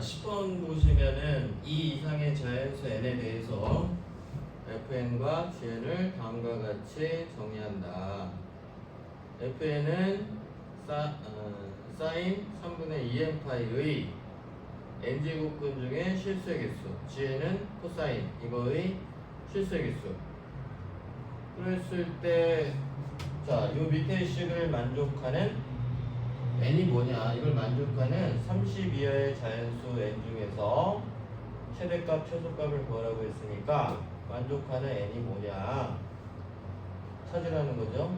10번 보시면은 이 이상의 자연수 n에 대해서 fn과 gn을 다음과 같이 정의한다. fn은 사, 어, 사인 3분의 2n파이의 n제곱근 중에 실수의 개수, gn은 코사인 이거의 실수의 개수. 그랬을 때, 자, 요 밑에 식을 만족하는 n이 뭐냐? 이걸 만족하는 30 이하의 자연수 n 중에서 최대값, 최소값을 구하라고 했으니까 만족하는 n이 뭐냐? 찾으라는 거죠.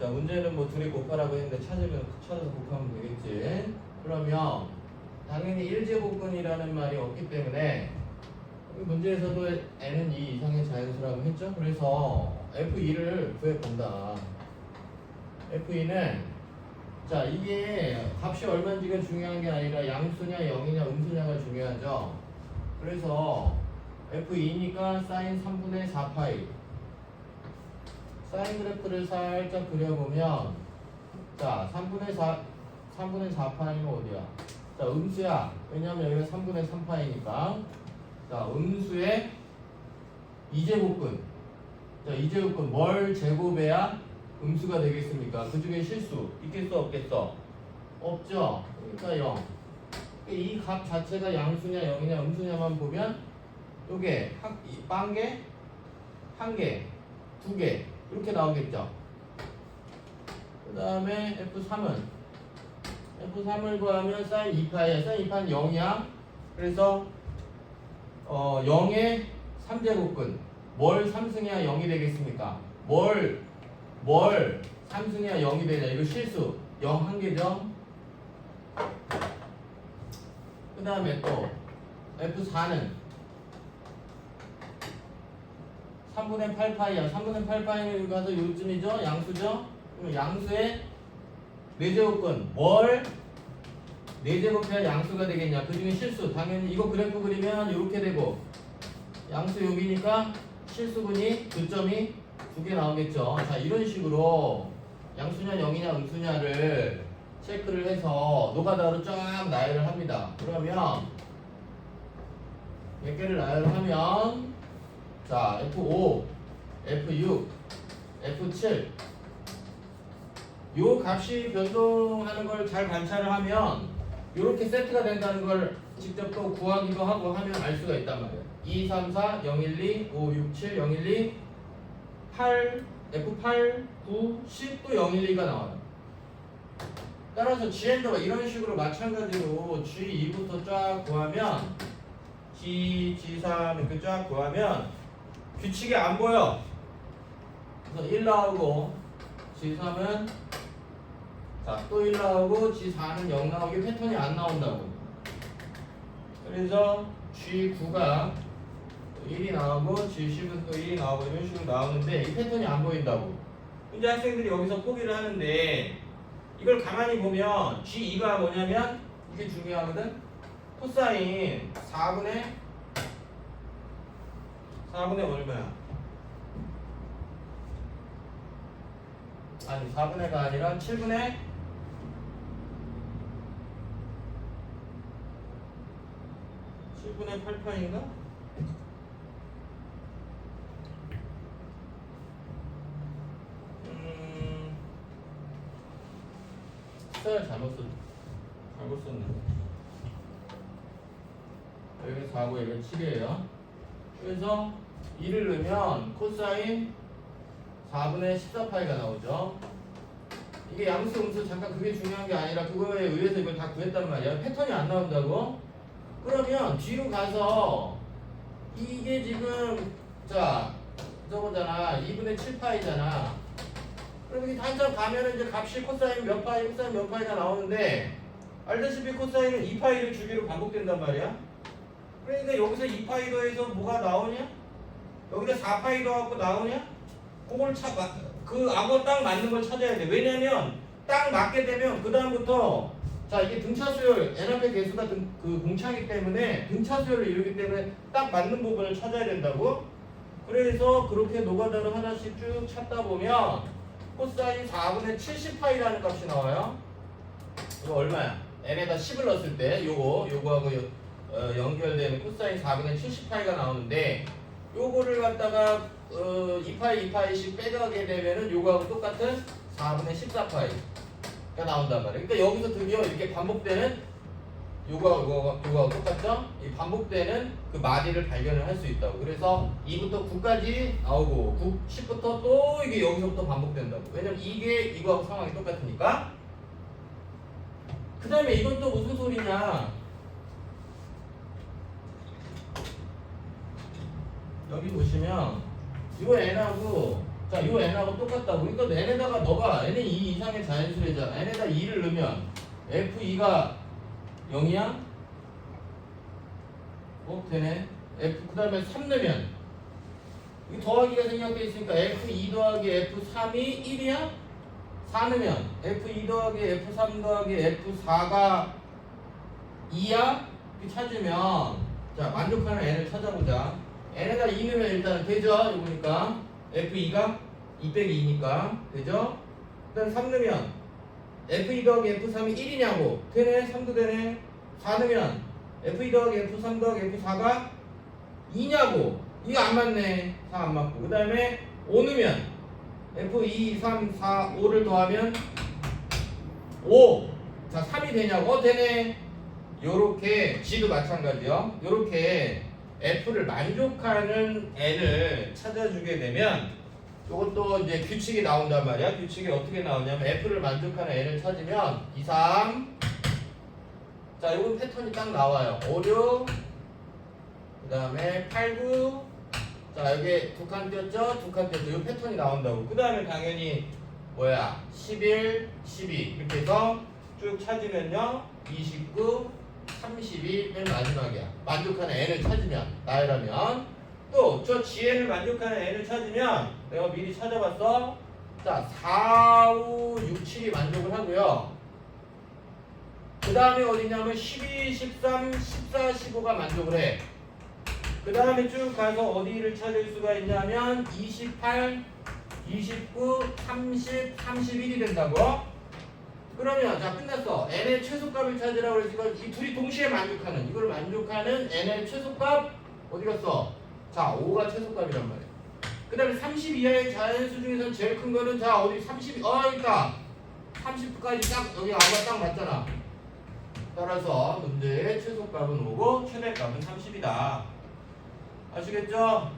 자, 문제는 뭐 둘이 곱하라고 했는데 찾으면 찾아서 곱하면 되겠지. 그러면 당연히 1제곱근이라는 말이 없기 때문에 문제에서도 n은 2 이상의 자연수라고 했죠. 그래서 f2를 구해 본다. f2는 자 이게 값이 얼마인지가 중요한 게 아니라 양수냐 0이냐 음수냐가 중요하죠. 그래서 f2니까 사인 3분의 4파이 사인 그래프를 살짝 그려보면 자 3분의 4 3분의 4파이는 어디야? 자 음수야. 왜냐면 여기가 3분의 3파이니까 자 음수의 2제곱근 자 2제곱근 뭘 제곱해야 음수가 되겠습니까? 그 중에 실수 있겠어 없겠어? 없죠. 그러니까 0. 이 값 자체가 양수냐 0이냐 음수냐만 보면 요게 한, 이 빵개, 한 개, 두 개 이렇게 나오겠죠. 그 다음에 F3은 F3을 구하면 사인 2파야. 사인 2파는 0이야. 그래서 어 0의 3제곱근 뭘 3승이야 0이 되겠습니까? 뭘 뭘 3승이야 0이 되냐? 이거 실수. 0 한 개죠 그 다음에 또 F4는 3분의 8파이야. 3분의 8파이는 여기 가서 요쯤이죠? 양수죠? 그럼 양수의 4제곱근. 뭘 4제곱해야 양수가 되겠냐? 그 중에 실수. 당연히 이거 그래프 그리면 이렇게 되고. 양수 여기니까 실수분이 그 점이 두 개 나오겠죠. 자, 이런 식으로 양수냐 0이냐 음수냐를 체크를 해서 노가다로 쫙 나열을 합니다. 그러면 몇 개를 나열하면 자, F5, F6, F7 요 값이 변동하는 걸 잘 관찰을 하면 이렇게 세트가 된다는 걸 직접 또 구하기도 하고 하면 알 수가 있단 말이에요. 2, 3, 4, 0, 1, 2, 5, 6, 7, 0, 1, 2 8, F8, 9, 10, 또 0, 1, 2가 나와요. 따라서 GN도 이런 식으로 마찬가지로 G2부터 쫙 구하면 G, G3 이렇게 쫙 구하면 규칙이 안 보여. 그래서 1 나오고 G3은 자, 또 1 나오고 G4는 0 나오기 패턴이 안 나온다고. 그래서 G9가 1이 나오고 G10은 또 1이 나오고 이런 식으로 나오는데 이 패턴이 안 보인다고. 이제 학생들이 여기서 포기를 하는데 이걸 가만히 보면 G2가 뭐냐면 이게 중요하거든. 코사인 4분의 4분의 얼마야? 아니 4분의가 아니라 7분의 7분의 8파인가? 숫자를 잘못 썼, 잘못 썼네. 여기 4고 여기 7이에요. 그래서 2를 넣으면 코사인 4분의 14파이가 나오죠. 이게 양수 음수 잠깐 그게 중요한 게 아니라 그거에 의해서 이걸 다 구했단 말이야. 패턴이 안 나온다고? 그러면 뒤로 가서 이게 지금 자 저거잖아 2분의 7파이잖아 그럼 이게 한참 가면은 이제 값이 코사인 몇 파이 코사인 몇 파이가 나오는데 알다시피 코사인은 2파이를 주기로 반복된단 말이야. 그러니까 여기서 2파이 더해서 뭐가 나오냐? 여기다 4파이 더갖고 나오냐? 그걸 차, 마- 그 악어 딱 맞는 걸 찾아야 돼. 왜냐면 딱 맞게 되면 그 다음부터 자 이게 등차 수열 n 앞의 개수가 등, 그 공차이기 때문에 등차 수열을 이루기 때문에 딱 맞는 부분을 찾아야 된다고. 그래서 그렇게 노가다로 하나씩 쭉 찾다 보면 코사인 4분의 70파이라는 값이 나와요 이거 얼마야? n에다 10을 넣었을 때 요거 요거하고 요, 어, 연결되는 코사인 4분의 70파이가 나오는데 요거를 갖다가 어, 2파이 2파이씩 빼가게 되면은 요거하고 똑같은 4분의 14파이가 나온단 말이에요. 그러니까 여기서 드디어 이렇게 반복되는 요거하고 요거하고, 똑같죠? 이 반복되는 그 마디를 발견을 할 수 있다고. 그래서 2부터 9까지 나오고 9, 10부터 또 이게 여기서부터 반복된다고. 왜냐면 이게 이거하고 상황이 똑같으니까. 그 다음에 이건 또 무슨 소리냐? 여기 보시면 요 n하고 자, 요 n하고 똑같다고. 그러니까 n에다가 너가 n은 2 이상의 자연수래잖아. n에다 2를 넣으면 f2가 0이야? 어, 되네. f 그 다음에 3 넣으면 이 더하기가 생략돼 있으니까 f2 더하기 f3이 1이야? 4 넣으면 f2 더하기 f3 더하기 f4가 2야? 이렇게 찾으면 자 만족하는 n을 찾아보자 n에다 2 넣으면 일단 되죠? 이거 보니까 f2가 2 빼기 2니까 되죠? 일단 3 넣으면 f2 더하기 f3이 1이냐고 되네 3도 되네 4 넣으면 f2 더하기 f3 더하기 f4가 2냐고 이거 안 맞네 4 안 맞고 그 다음에 5 넣으면 f2 3 4 5를 더하면 5 자, 3이 되냐고? 어, 되네. 요렇게, G도 마찬가지요. 요렇게 F를 만족하는 N을 찾아주게 되면 요것도 이제 규칙이 나온단 말이야. 규칙이 어떻게 나오냐면 F를 만족하는 N을 찾으면 2, 3. 자, 요건 패턴이 딱 나와요. 5, 6. 그 다음에 8, 9. 자, 여기 두 칸 띄었죠? 두 칸 띄었죠? 요 패턴이 나온다고. 그 다음에 당연히 뭐야? 11, 12. 이렇게 해서 쭉 찾으면요. 29, 32, 맨 마지막이야. 만족하는 n을 찾으면, 나이라면. 또, 저 GN을 만족하는 n을 찾으면, 내가 미리 찾아봤어. 자, 4, 5, 6, 7이 만족을 하고요. 그 다음에 어디냐면 12, 13, 14, 15가 만족을 해. 그 다음에 쭉 가서 어디를 찾을 수가 있냐면 28, 29, 30, 31이 된다고? 그러면 자 끝났어. n의 최소값을 찾으라고 그랬으니까 이 둘이 동시에 만족하는 이걸 만족하는 n의 최소값 어디 갔어? 자 5가 최소값이란 말이야. 그 다음에 30 이하의 자연수 중에서 제일 큰 거는 자 어디 30, 어 있다. 30까지 딱 여기 아가 딱 맞잖아. 따라서 문제의 최소값은 5고 최대값은 30이다. 아시겠죠?